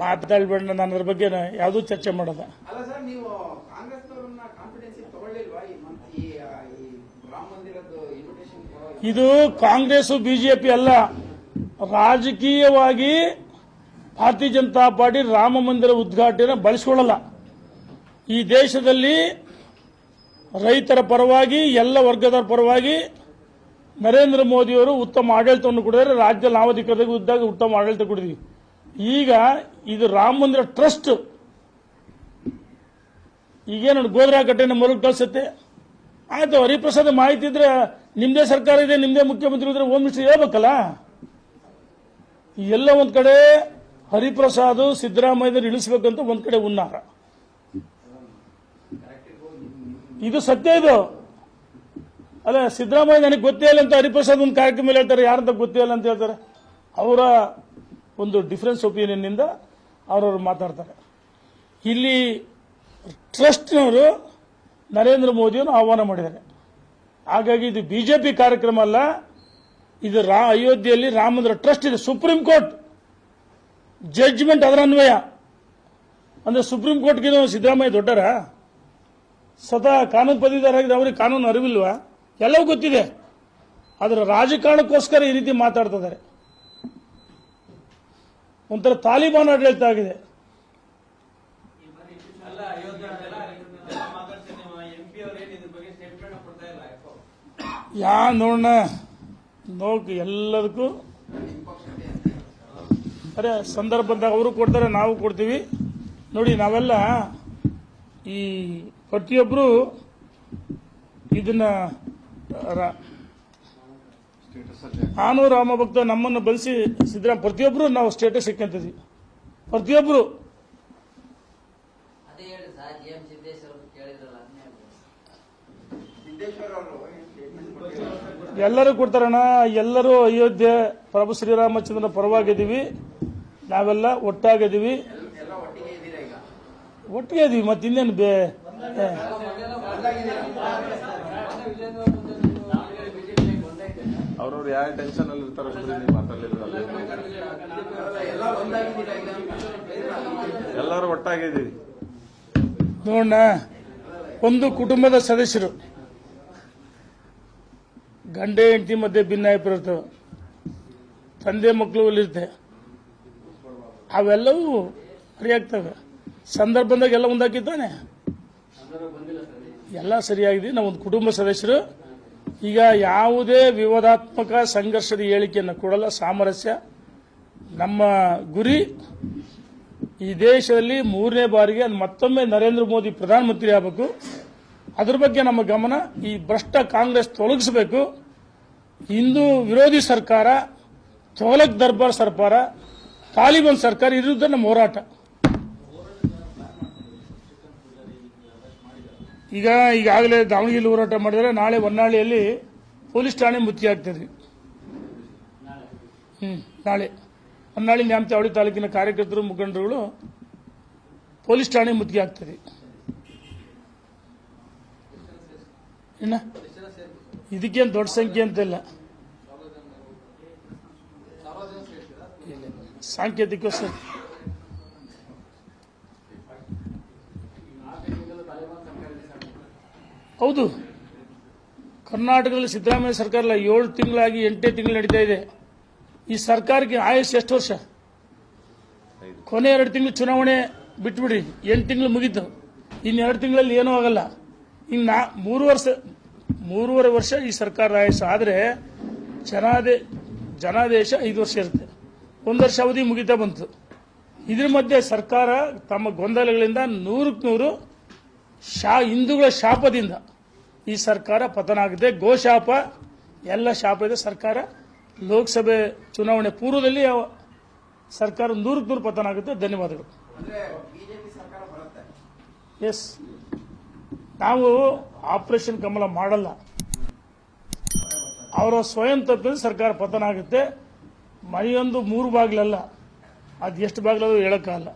ಮಾತಾಡ್ಬೇಡ ನಾನು ಅದ್ರ ಬಗ್ಗೆ ಯಾವುದೂ ಚರ್ಚೆ ಮಾಡೋದ. ಇದು? ಕಾಂಗ್ರೆಸ್ ಬಿಜೆಪಿ ಅಲ್ಲ. ರಾಜಕೀಯವಾಗಿ ಭಾರತೀಯ ಜನತಾ ಪಾರ್ಟಿ ರಾಮ ಮಂದಿರ ಉದ್ಘಾಟನೆ ಬಳಸಿಕೊಳ್ಳಲ್ಲ. ಈ ದೇಶದಲ್ಲಿ ರೈತರ ಪರವಾಗಿ ಎಲ್ಲ ವರ್ಗದ ಪರವಾಗಿ ನರೇಂದ್ರ ಮೋದಿಯವರು ಉತ್ತಮ ಆಡಳಿತವನ್ನು ಕೊಡಿದರೆ ರಾಜ್ಯ ನಾವು ಉದ್ದಾಗ ಇದ್ದಾಗ ಉತ್ತಮ ಆಡಳಿತ ಕೊಡಿದ್ವಿ ಈಗ ಇದು ರಾಮ ಮಂದಿರ ಟ್ರಸ್ಟ್. ಈಗೇನು ಗೋದ್ರಾ ಕಟ್ಟೆನ ಮರು ಕಳಿಸುತ್ತೆ. ಆಯ್ತು, ಹರಿಪ್ರಸಾದ್ ಮಾಹಿತಿ ಇದ್ರೆ ನಿಮ್ದೇ ಸರ್ಕಾರ ಇದೆ, ನಿಮ್ದೇ ಮುಖ್ಯಮಂತ್ರಿ ಇದ್ರೆ ಹೋಮ್ ಮಿನಿಸ್ಟರ್ ಹೇಳ್ಬೇಕಲ್ಲ? ಎಲ್ಲ ಒಂದ್ ಕಡೆ ಹರಿಪ್ರಸಾದ್ ಸಿದ್ದರಾಮಯ್ಯ ಇಳಿಸ್ಬೇಕಂತ ಒಂದ್ ಕಡೆ ಉನ್ನಾರ ಇದು ಸತ್ಯ ಇದು. ಅಲ್ಲ, ಸಿದ್ದರಾಮಯ್ಯ ನನಗೆ ಗೊತ್ತೇ ಇಲ್ಲ ಅಂತ ಹರಿಪ್ರಸಾದ್ ಒಂದು ಕಾರ್ಯಕ್ರಮ ಹೇಳ್ತಾರೆ, ಯಾರಂತ ಗೊತ್ತೇ ಇಲ್ಲ ಅಂತ ಹೇಳ್ತಾರೆ. ಅವರ ಒಂದು ಡಿಫರೆನ್ಸ್ ಒಪಿನಿಯನ್ ಇಂದ ಅವರವರು ಮಾತಾಡ್ತಾರೆ. ಇಲ್ಲಿ ಟ್ರಸ್ಟ್ನವರು ನರೇಂದ್ರ ಮೋದಿಯನ್ನು ಆಹ್ವಾನ ಮಾಡಿದ್ದಾರೆ. ಹಾಗಾಗಿ ಇದು ಬಿಜೆಪಿ ಕಾರ್ಯಕ್ರಮ ಅಲ್ಲ, ಇದು ರಾ, ಅಯೋಧ್ಯೆಯಲ್ಲಿ ರಾಮಂದ್ರ ಟ್ರಸ್ಟ್ ಇದೆ. ಸುಪ್ರೀಂ ಕೋರ್ಟ್ ಜಡ್ಜ್ಮೆಂಟ್ ಅದರ ಅನ್ವಯ. ಅಂದ್ರೆ ಸುಪ್ರೀಂ ಕೋರ್ಟ್ಗಿಂತ ಸಿದ್ದರಾಮಯ್ಯ ದೊಡ್ಡರ ಸ್ವತಃ ಕಾನೂನು ಪದವೀಧರಾಗಿದೆ ಅವರಿಗೆ ಕಾನೂನು ಅರಿವಿಲ್ವಾ? ಎಲ್ಲವೂ ಗೊತ್ತಿದೆ. ಅದರ ರಾಜಕಾರಣಕ್ಕೋಸ್ಕರ ಈ ರೀತಿ ಮಾತಾಡ್ತಿದ್ದಾರೆ ಒಂಥರ ತಾಲಿಬಾನ್ ಆಡಳಿತ ಆಗಿದೆ. ಯಾ ನೋಡೋಣ ನೋಕ್ ಎಲ್ಲದಕ್ಕೂ. ಅರೆ ಸಂದರ್ಭದಾಗ ಅವರು ಕೊಡ್ತಾರೆ ನಾವು ಕೊಡ್ತೀವಿ. ನೋಡಿ ನಾವೆಲ್ಲ ಈ ಪ್ರತಿಯೊಬ್ಬರು ಇದನ್ನ ರ- ರಾಮ ಭಕ್ತ ನಮ್ಮನ್ನು ಬಳಸಿ ಸಿದ್ದರಾಮ ಪ್ರತಿಯೊಬ್ಬರು ನಾವು ಸ್ಟೇಟಸ್ ಇಕ್ಕಂತಿದ್ವಿ. ಪ್ರತಿಯೊಬ್ಬರು ಎಲ್ಲರೂ ಕೊಡ್ತಾರಣ್ಣ ಎಲ್ಲರೂ ಅಯೋಧ್ಯೆ ಪ್ರಭು ಶ್ರೀರಾಮಚಂದ್ರನ ಪರವಾಗಿದ್ದೀವಿ. ನಾವೆಲ್ಲ ಒಟ್ಟಾಗಿದ್ದೀವಿ. ಎಲ್ಲ ಒಟ್ಟಿಗೆ ಇದ್ದೀರಾ ಈಗ? ಒಟ್ಟಿಗೆ ಇದೀವಿ ಮತ್ತಿನ್ನೇನು ಬೇ ಅವ್ರವ್ರು ಯಾವ ಟೆನ್ಷನ್ ಅಲ್ಲಿ ಇರ್ತಾರೋ ನೀವು ಮಾತಾಡ್ಲಿಲ್ಲ ಎಲ್ಲರೂ ಒಟ್ಟಾಗಿದ್ದೀವಿ ನೋಡೋಣ ಒಂದು ಕುಟುಂಬದ ಸದಸ್ಯರು. ಗಂಡ, ಹೆಂಡತಿ ಮಧ್ಯೆ ಭಿನ್ನಾಭಿಪ್ರಾಯ ಇರ್ತವೆ. ತಂದೆ ಮಕ್ಕಳು ಇರುತ್ತೆ. ಅವೆಲ್ಲವೂ ಸರಿಯಾಗ್ತವೆ. ಸಂದರ್ಭ ಬಂದಾಗ ಎಲ್ಲ ಒಂದಾಕಿದ್ದಾನೆ? ಎಲ್ಲ ಸರಿಯಾಗಿದೆ. ನಾವು ಒಂದು ಕುಟುಂಬ ಸದಸ್ಯರು. ಈಗ ಯಾವುದೇ ವಿವಾದಾತ್ಮಕ ಸಂಘರ್ಷದ ಹೇಳಿಕೆಯನ್ನು ಕೊಡಲ್ಲ, ಸಾಮರಸ್ಯ. ನಮ್ಮ ಗುರಿ ಈ ದೇಶದಲ್ಲಿ ಮೂರನೇ ಬಾರಿಗೆ ಮತ್ತೊಮ್ಮೆ ನರೇಂದ್ರ ಮೋದಿ ಪ್ರಧಾನಮಂತ್ರಿ ಆಗಬೇಕು. ಅದ್ರ ಬಗ್ಗೆ ನಮ್ಮ ಗಮನ ಈ ಭ್ರಷ್ಟ ಕಾಂಗ್ರೆಸ್ ತೊಲಗಿಸಬೇಕು. ಹಿಂದೂ ವಿರೋಧಿ ಸರ್ಕಾರ ತೋಲಕ್ ದರ್ಬಾರ್ ಸರ್ಕಾರ, ತಾಲಿಬಾನ್ ಸರ್ಕಾರ ಇರುವುದು ವಿರುದ್ಧ ನಮ್ಮ ಹೋರಾಟ. ಈಗ ಈಗಾಗಲೇ ದಾವಣಗೆರೆ ಹೋರಾಟ ಮಾಡಿದರೆ ನಾಳೆ ಹೊನ್ನಾಳಿಯಲ್ಲಿ ಪೊಲೀಸ್ ಠಾಣೆ ಮುತ್ತಿ ಆಗ್ತದೆ ಹ್ಮ್, ನಾಳೆ. ಹೊನ್ನಾಳಿ ನ್ಯಾಮತಿ ತಾಲೂಕಿನ ಕಾರ್ಯಕರ್ತರು, ಮುಖಂಡರುಗಳು ಪೊಲೀಸ್ ಠಾಣೆ ಮುತ್ತಿಗೆ ಆಗ್ತದೆ ಇನ್ನ ಇದಕ್ಕೇನು ದೊಡ್ಡ ಸಂಖ್ಯೆ ಅಂತ ಇಲ್ಲ. ಸಾಂಕೇತಿಕ ಹೌದು. ಕರ್ನಾಟಕದಲ್ಲಿ ಸಿದ್ದರಾಮಯ್ಯ ಸರ್ಕಾರ ಏಳು ತಿಂಗಳಾಗಿ ಎಂಟೇ ತಿಂಗಳು ನಡೀತಾ ಇದೆ. ಈ ಸರ್ಕಾರಕ್ಕೆ ಆಯಸ್ಸು ಎಷ್ಟು ವರ್ಷ? ಕೊನೆ ಎರಡು ತಿಂಗಳು ಚುನಾವಣೆ ಬಿಟ್ಬಿಡಿ, ಎಂಟು ತಿಂಗಳು ಮುಗಿತು. ಇನ್ನು ಎರಡು ತಿಂಗಳಲ್ಲಿ ಏನೂ ಆಗಲ್ಲ. ಇನ್ನು ಮೂರು ವರ್ಷ, ಮೂರುವರೆ ವರ್ಷ ಈ ಸರ್ಕಾರ ಆಯಸ್ ಆದರೆ ಜನಾದೇ, ಜನಾದೇಶ ಐದು ವರ್ಷ ಇರುತ್ತೆ. ಒಂದು ವರ್ಷ ಅವಧಿ ಮುಗಿತಾ ಬಂತು. ಇದ್ರ ಮಧ್ಯೆ ಸರ್ಕಾರ ತಮ್ಮ ಗೊಂದಲಗಳಿಂದ ನೂರಕ್ಕೆ ನೂರು ಶಾ, ಹಿಂದೂಗಳ ಶಾಪದಿಂದ ಈ ಸರ್ಕಾರ ಪತನ ಆಗಿದೆ ಗೋಶಾಪ ಎಲ್ಲ ಶಾಪ ಇದೆ. ಸರ್ಕಾರ ಲೋಕಸಭೆ ಚುನಾವಣೆ ಪೂರ್ವದಲ್ಲಿ ಸರ್ಕಾರ ನೂರಕ್ಕೆ ನೂರು ಪತನ ಆಗುತ್ತೆ ಧನ್ಯವಾದಗಳು ಎಸ್ ನಾವು ಆಪರೇಷನ್ ಕಮಲ ಮಾಡಲ್ಲ. ಅವರ ಸ್ವಯಂ ತಪ್ಪಿದ ಸರ್ಕಾರ ಪತನ ಆಗುತ್ತೆ ಮನೆಯೊಂದು ಮೂರು ಬಾಗಿಲಲ್ಲ. ಅದು ಎಷ್ಟು ಬಾಗಿಲದು ಹೇಳಕ್ಕಾಗಲ್ಲ.